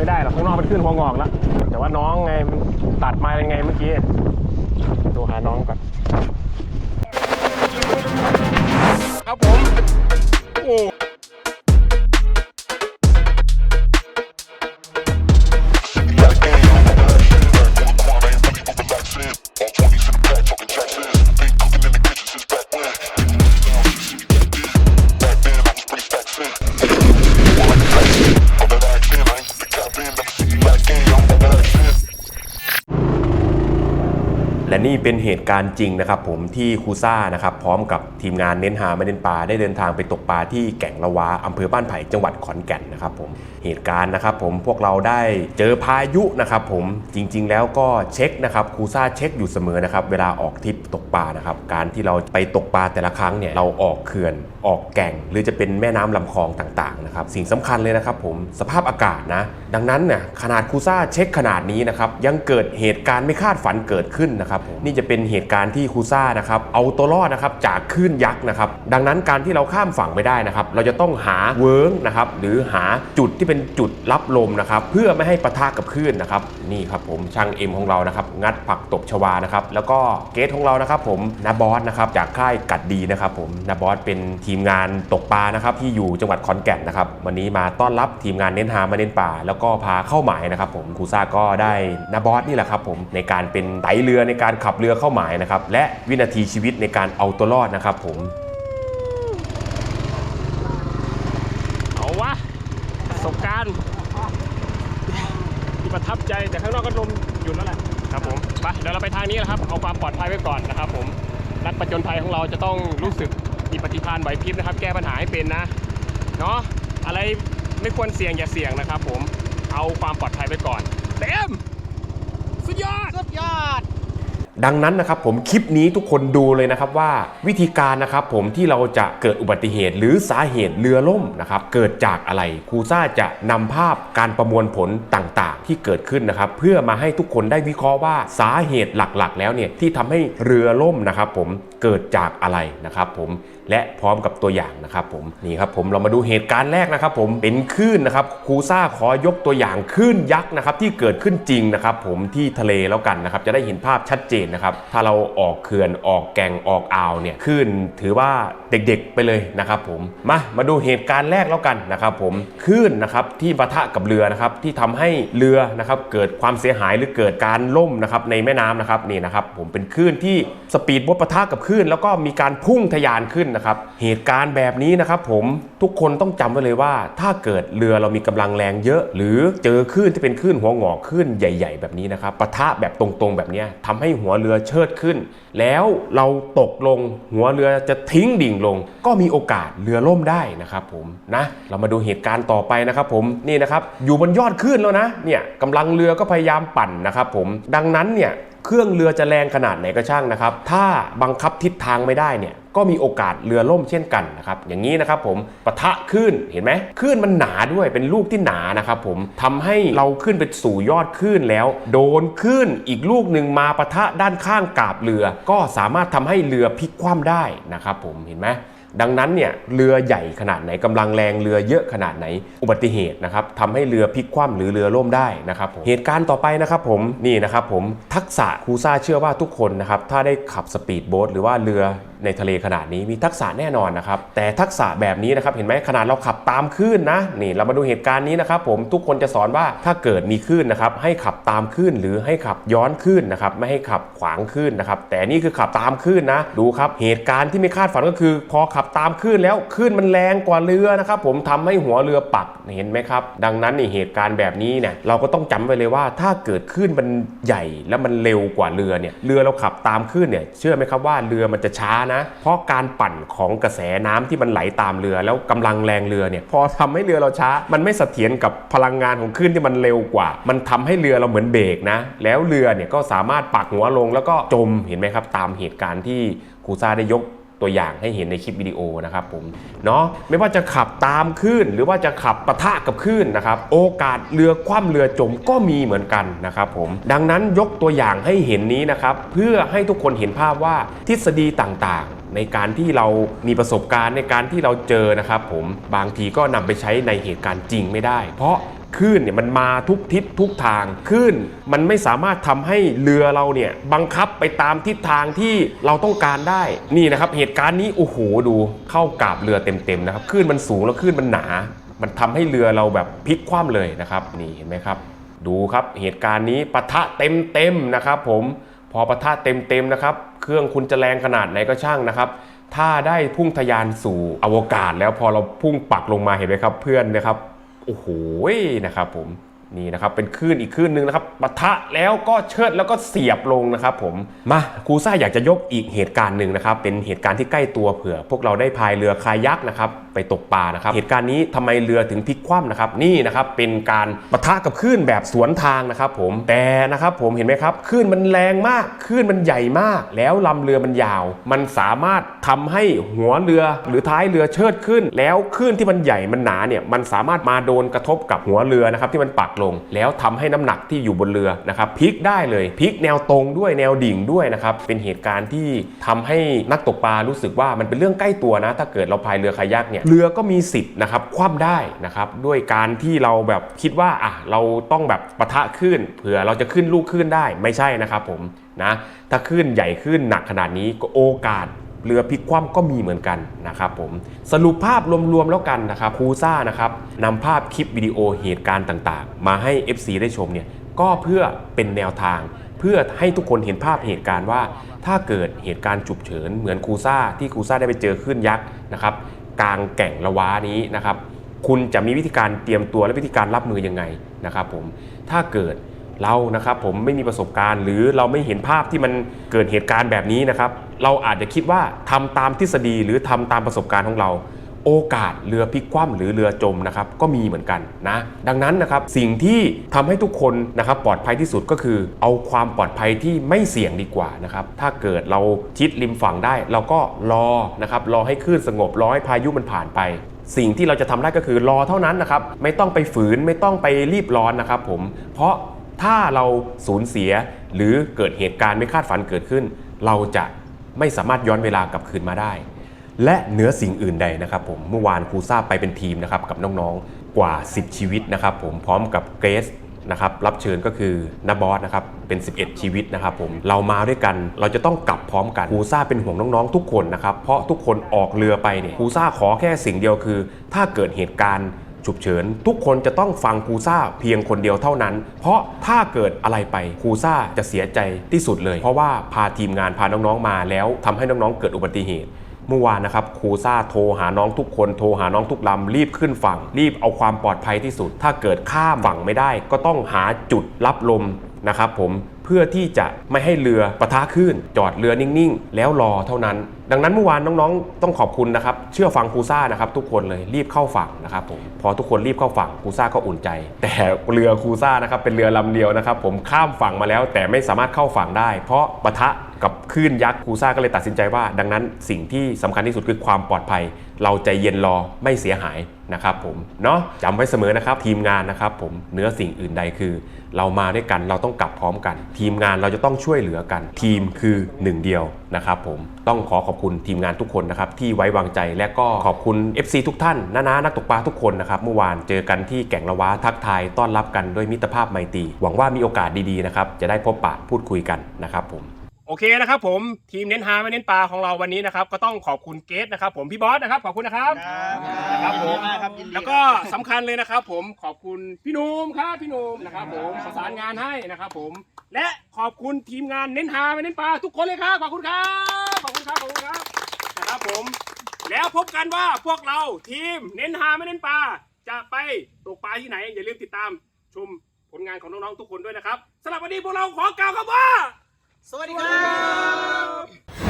ไม่ได้หรอกขึ้นหัวงอกแล้วแต่ว่าน้องไงมันตัดมายังไงเมื่อกี้ดูหาน้องก่อนครับผมโอ้ นี่เป็นเหตุการณ์จริงนะครับผมที่คูซ่านะครับพร้อมกับทีมงานเน้นหาไม่เน้นปลาได้เดินทางไปตกปลาที่แก่งละวาอำเภอบ้านไผ่จังหวัดขอนแก่นนะครับผมเหตุการณ์นะครับผมพวกเราได้เจอพายุนะครับผมจริง ๆ แล้วก็เช็คนะครับคูซ่าเช็คอยู่เสมอนะครับเวลาออกทริปตกปลานะครับการที่เราไปตกปลาแต่ละครั้งเนี่ยเราออกเขื่อนออกแก่ง หรือจะเป็นแม่น้ำลำคลองต่างๆนะครับสิ่งสำคัญเลยนะครับผมสภาพอากาศนะดังนั้นเนี่ยขนาดคูซ่าเช็คขนาดนี้นะครับยังเกิดเหตุการณ์ไม่คาดฝันเกิดขึ้นนะครับผมนี่จะเป็นเหตุการณ์ที่คูซ่านะครับเอาตัวรอดนะครับจากคลื่นยักษ์นะครับดังนั้นการที่เราข้ามฝั่งไม่ได้นะครับเราจะต้องหาเวิร์งนะครับหรือหาจุดที่เป็นจุดรับลมนะครับเพื่อไม่ให้ปะทะกับคลื่นนะครับนี่ครับผมช่างเอ็มของเรานะครับงัดผักตบชวานะครับแล้วก็เกสของเรานะครับผมนาบอสนะครับจากค่ายกัดดีนะครับผมนาบอสเป็นทีมงานตกปลานะครับที่อยู่จังหวัดขอนแก่นนะครับวันนี้มาต้อนรับทีมงานเน้นหามาเน้นป่า แล้วก็พาเข้าหมายนะครับผมคูซ่าก็ได้นาบอสนี่แหละครับผมในการเป็นไตเรือในการขับเรือเข้าหมายนะครับและวินาทีชีวิตในการเอาตัวรอดนะครับผมเอาวะประสบการณ์ที่ประทับใจแต่ข้างนอกก็ลมหยุดแล้วแหละครับผมไปเดี๋ยวเราไปทางนี้แหละครับเอาความปลอดภัยไว้ก่อนนะครับผมนักประจนภัยของเราจะต้องรู้สึกมีปฏิภาณไหวพริบนะครับ แก้ปัญหาให้เป็นนะเนาะอะไรไม่ควรเสี่ยงอย่าเสี่ยงนะครับ ผมเอาความปลอดภัยไว้ก่อนเต็มสุดยอด สุดยอด ดังนั้นนะครับผมคลิปนี้ทุกคนดูเลยนะครับว่าวิธีการนะครับผมที่เราจะเกิดอุบัติเหตุ หรือสาเหตุเรือล่มนะครับเกิดจากอะไรครูซ่าจะนำภาพการประมวลผลต่างๆ ที่เกิดขึ้นนะครับเพื่อมาให้ทุกคนได้วิเคราะห์ว่าสาเหตุหลักๆ แล้วเนี่ยที่ทำให้เรือล่มนะครับผม เกิดจากอะไรนะครับผมและพร้อมกับตัวอย่างนะครับผมนี่ครับผมเรามาดูเหตุการณ์แรกนะครับ ผมเป็นคลื่นนะครับครูซ่าขอยกตัวอย่างคลื่นยักษ์นะครับที่เกิดขึ้นจริงนะครับผมที่ทะเลแล้วกันนะครับจะได้เห็นภาพชัดเจนนะครับถ้าเราออกเขื่อนออกแก่งออกอ่าวเนี่ยคลื่นถือว่าเด็กๆไปเลยนะครับผมมามาดูเหตุการณ์แรกแล้วกันนะครับผมคลื่นนะครับที่ปะทะกับเรือนะครับที่ทำให้เรือนะครับเกิดความเสียหายหรือเกิดการล่มนะครับในแม่น้ำนะครับนี่นะครับผมเป็นคลื่นที่สปีดโบ๊ทปะทะกับคลื่นแล้วก็มีการพุ่งทะยานขึ้นนะครับ เหตุการณ์แบบนี้นะครับผมทุกคนต้องจำไว้เลยว่า ถ้าเกิดเรือเรามีกำลังแรงเยอะ หรือเจอคลื่นที่เป็นคลื่นหัวงอกคลื่นใหญ่ ๆ แบบนี้นะครับปะทะแบบตรงๆแบบนี้ยทำให้หัวเรือเชิดขึ้น แล้วเราตกลงหัวเรือจะทิ้งดิ่งลง ก็มีโอกาสเรือล่มได้นะครับผมนะเรามาดูเหตุการณ์ต่อไปนะครับผมนี่นะครับอยู่บนยอดคลื่นแล้วนะเนี่ยกำลังเรือก็พยายามปั่นนะครับผมดังนั้นเนี่ย เครื่องเรือจะแรงขนาดไหนก็ช่างนะครับ ถ้าบังคับทิศทางไม่ได้เนี่ยก็มีโอกาสเรือล่มเช่นกันนะครับอย่างนี้นะครับผมปะทะคลื่นเห็นไหมคลื่นมันหนาด้วยเป็นลูกที่หนานะครับผมทำให้เราขึ้นไปสู่ยอดคลื่นแล้ว โดนคลื่นอีกลูกหนึ่งมาปะทะด้านข้างกาบเรือ ก็สามารถทำให้เรือพลิกคว่ำได้นะครับผมเห็นไหม ดังนั้นเนี่ยเรือใหญ่ขนาดไหนกำลังแรงเรือเยอะขนาดไหน อุบัติเหตุนะครับทำให้เรือพลิกคว่ำหรือเรือล่มได้นะครับผมเหตุการณ์ต่อไปนะครับผมนี่นะครับผมทักษะครูซ่าเชื่อว่าทุกคนนะครับถ้าได้ขับสปีดโบ๊ทหรือว่าเรือ ในทะเลขนาดนี้มีทักษะแน่นอนนะครับ แต่ทักษะแบบนี้นะครับเห็นไหมขนาดเราขับตามคลื่นนะนี่เรามาดูเหตุการณ์นี้นะครับผมทุกคนจะสอนว่าถ้าเกิดมีคลื่นนะครับให้ขับตามคลื่นหรือให้ขับย้อนคลื่นนะครับไม่ให้ขับขวางคลื่นนะครับแต่นี่คือขับตามคลื่นนะดูครับเหตุการณ์ที่ไม่คาดฝันก็คือ พอขับตามคลื่นแล้วคลื่นมันแรงกว่าเรือนะครับผมทำให้หัวเรือปักเห็นไหมครับดังนั้นนี่เหตุการณ์แบบนี้เนี่ยเราก็ต้องจำไว้เลยว่า ถ้าเกิดคลื่นมันใหญ่แล้วมันเร็วกว่าเรือเนี่ยเรือเราขับตามคลื่นเนี่ยเชื่อไหมครับว่าเรือมันจะช้านะ เพราะการปั่นของกระแสน้ำที่มันไหลตามเรือ แล้วกำลังแรงเรือเนี่ยพอทำให้เรือเราช้า มันไม่เสถียรกับพลังงานของคลื่นที่มันเร็วกว่า มันทำให้เรือเราเหมือนเบรกนะ แล้วเรือเนี่ยก็สามารถปักหัวลงแล้วก็จมเห็นไหมครับ ตามเหตุการณ์ที่ครูซาได้ยก ตัวอย่างให้เห็นในคลิปวิดีโอนะครับผมเนาะไม่ว่าจะขับตามคลื่นหรือว่าจะขับปะทะกับคลื่นนะครับโอกาสเรือคว่ำเรือจมก็มีเหมือนกันนะครับผมดังนั้นยกตัวอย่างให้เห็นนี้นะครับเพื่อให้ทุกคนเห็นภาพว่าทฤษฎีต่างๆ ในการที่เรามีประสบการณ์ในการที่เราเจอนะครับผมบางทีก็นำไปใช้ในเหตุการณ์จริงไม่ได้ เพราะ คลื่นเนี่ยมันมาทุกทิศทุกทางคลื่นมันไม่สามารถทำให้เรือเราเนี่ยบังคับไปตามทิศทางที่เราต้องการได้นี่นะครับเหตุการณ์นี้โอ้โหดูเข้ากาบเรือเต็มๆนะครับคลื่นมันสูงแล้วคลื่นมันหนา มันทำให้เรือเราแบบพลิกคว่ำเลยนะครับ นี่เห็นไหมครับ ดูครับเหตุการณ์นี้ปะทะเต็มๆนะครับ ผมพอปะทะเต็มๆนะครับ เครื่องคุณจะแรงขนาดไหนก็ช่างนะครับถ้าได้พุ่งทะยานสู่อวกาศแล้วพอเราพุ่งปักลงมาเห็นไหมครับเพื่อนนะครับ โอ้โหนะครับผม นี่นะครับเป็นคลื่นอีกคลื่นหนึ่งนะครับปะทะแล้วก็เชิดแล้วก็เสียบลงนะครับผมมาครูซ่าอยากจะยกอีกเหตุการณ์หนึ่งนะครับเป็นเหตุการณ์ที่ใกล้ตัวเผื่อ พวกเราได้พายเรือคายักนะครับไปตกปลานะครับ เหตุการณ์นี้ทำไมเรือถึงพลิกคว่ำนะครับนี่นะครับเป็นการปะทะกับคลื่นแบบสวนทางนะครับผมแต่นะครับผมเห็นไหมครับคลื่นมันแรงมากคลื่นมันใหญ่มาก แล้วลำเรือมันยาว มันสามารถทำให้หัวเรือหรือท้ายเรือเชิดขึ้น แล้วคลื่นที่มันใหญ่มันหนาเนี่ยมันสามารถมาโดนกระทบกับหัวเรือนะครับที่มันปักลง แล้วทำให้น้ำหนักที่อยู่บนเรือนะครับพลิกได้เลยพลิกแนวตรงด้วยแนวดิ่งด้วยนะครับเป็นเหตุการณ์ที่ทำให้นักตกปลารู้สึกว่ามันเป็นเรื่องใกล้ตัวนะ ถ้าเกิดเราพายเรือคายักเนี่ยเรือก็มีสิทธิ์นะครับคว่ำได้นะครับด้วยการที่เราแบบคิดว่าอะเราต้องแบบปะทะขึ้นเผื่อเราจะขึ้นลูกขึ้นได้ไม่ใช่นะครับผมนะถ้าขึ้นใหญ่ขึ้นหนักขนาดนี้ก็โอกาส เรือพลิกคว่ำก็มีเหมือนกันนะครับผมสรุปภาพรวมๆแล้วกันนะครับครูซ่านะครับนำภาพคลิปวิดีโอเหตุการณ์ต่างๆ มาให้ FC ได้ชมเนี่ยก็เพื่อเป็นแนวทาง เพื่อให้ทุกคนเห็นภาพเหตุการณ์ว่า ถ้าเกิดเหตุการณ์ฉุกเฉินเหมือนครูซ่าที่ครูซ่าได้ไปเจอคลื่นยักษ์นะครับกลางแก่งละว้านี้นะครับคุณจะมีวิธีการเตรียมตัวและวิธีการรับมือยังไงนะครับผมถ้าเกิดเรานะครับผมไม่มีประสบการณ์ หรือเราไม่เห็นภาพที่มันเกิดเหตุการณ์แบบนี้นะครับ เราอาจจะคิดว่าทำตามทฤษฎีหรือทำตามประสบการณ์ของเรา โอกาสเรือพลิกคว่ำหรือเรือจมนะครับก็มีเหมือนกันนะดังนั้นนะครับสิ่งที่ทำให้ทุกคนนะครับปลอดภัยที่สุดก็คือ เอาความปลอดภัยที่ไม่เสี่ยงดีกว่านะครับถ้าเกิดเราชิดริมฝั่งได้ เราก็รอนะครับรอให้คลื่นสงบรอให้พายุมันผ่านไปสิ่งที่เราจะทำได้ก็คือรอเท่านั้นนะครับ ไม่ต้องไปฝืนไม่ต้องไปรีบร้อนนะครับผม เพราะถ้าเราสูญเสียหรือเกิดเหตุการณ์ไม่คาดฝันเกิดขึ้น เราจะ ไม่สามารถย้อนเวลากลับคืนมาได้ และเหนือสิ่งอื่นใดนะครับผมเมื่อวานครูซ่าไปเป็นทีมนะครับกับน้องๆกว่า 10 ชีวิตนะครับผมพร้อมกับเกรซนะครับรับเชิญก็คือนาบอสนะครับเป็น 11 ชีวิตนะครับผมเรามาด้วยกันเราจะต้องกลับพร้อมกันครูซ่าเป็นห่วงน้องๆ ทุกคนนะครับเพราะทุกคนออกเรือไปเนี่ยครูซ่าขอแค่สิ่งเดียวคือ ถ้าเกิดเหตุการณ์ ฉุกเฉิน ทุกคนจะต้องฟังครูซ่าเพียงคนเดียวเท่านั้น เพราะถ้าเกิดอะไรไปครูซ่าจะเสียใจที่สุดเลย เพราะว่าพาทีมงานพาน้องๆมาแล้วทำให้น้องๆเกิดอุบัติเหตุเมื่อวานนะครับครูซ่าโทรหาน้องทุกคนโทรหาน้องทุกลำรีบขึ้นฝั่ง รีบเอาความปลอดภัยที่สุด ถ้าเกิดข้ามฝั่งไม่ได้ ก็ต้องหาจุดรับลมนะครับผม พื่อที่จะไม่ให้เรือปะทะขึ้นจอดเรือนิ่งๆ แล้วรอเท่านั้น ดังนั้นเมื่อวานน้องๆ ต้องขอบคุณนะครับ เชื่อฟังครูซ่านะครับ ทุกคนเลยรีบเข้าฝั่งนะครับผมพอทุกคนรีบเข้าฝั่งครูซ่าก็อุ่นใจ แต่เรือครูซ่านะครับเป็นเรือลำเดียวนะครับ ผมข้ามฝั่งมาแล้ว แต่ไม่สามารถเข้าฝั่งได้ เพราะปะทะ กับคลื่นยักษ์คูซ่าก็เลยตัดสินใจว่า ดังนั้นสิ่งที่สำคัญที่สุดคือความปลอดภัย เราใจเย็นรอไม่เสียหายนะครับผมเนาะจำไว้เสมอนะครับ ทีมงานนะครับผมเนื้อสิ่งอื่นใดคือ เรามาด้วยกันเราต้องกลับพร้อมกัน ทีมงานเราจะต้องช่วยเหลือกัน ทีมคือหนึ่งเดียวนะครับผมต้องขอขอบคุณทีมงานทุกคนนะครับที่ไว้วางใจและก็ขอบคุณ FC ทุกท่านนะนะนักตกปลาทุกคนนะครับเมื่อวานเจอกันที่แก่งละวะทักทายต้อนรับกันด้วยมิตรภาพไมตรีหวังว่ามีโอกาสดีๆนะครับจะได้พบปะพูดคุยกันนะครับผม โอเคนะครับผมทีมเน้นฮาไม่เน้นปลาของเราวันนี้นะครับ ก็ต้องขอบคุณเกสนะครับผมพี่บอสนะครับขอบคุณนะครับครับผมยินดีมากครับยินดีแล้วก็สำคัญเลยนะครับ ผมขอบคุณพี่หนุ่มครับพี่หนุ่มนะครับ ผมประสานงานให้นะครับผมและขอบคุณทีมงานเน้นหาไม่เน้นปลาทุกคนเลยครับขอบคุณครับขอบคุณครับขอบคุณครับนะครับผม แล้วพบกันว่าพวกเราทีมเน้นหาไม่เน้นปลาจะไปตกปลาที่ไหนอย่าลืมติดตามชมผลงานของน้องๆทุกคนด้วยนะครับสำหรับวันนี้พวกเราขอกล่าวคำว่า สวัสดีครับ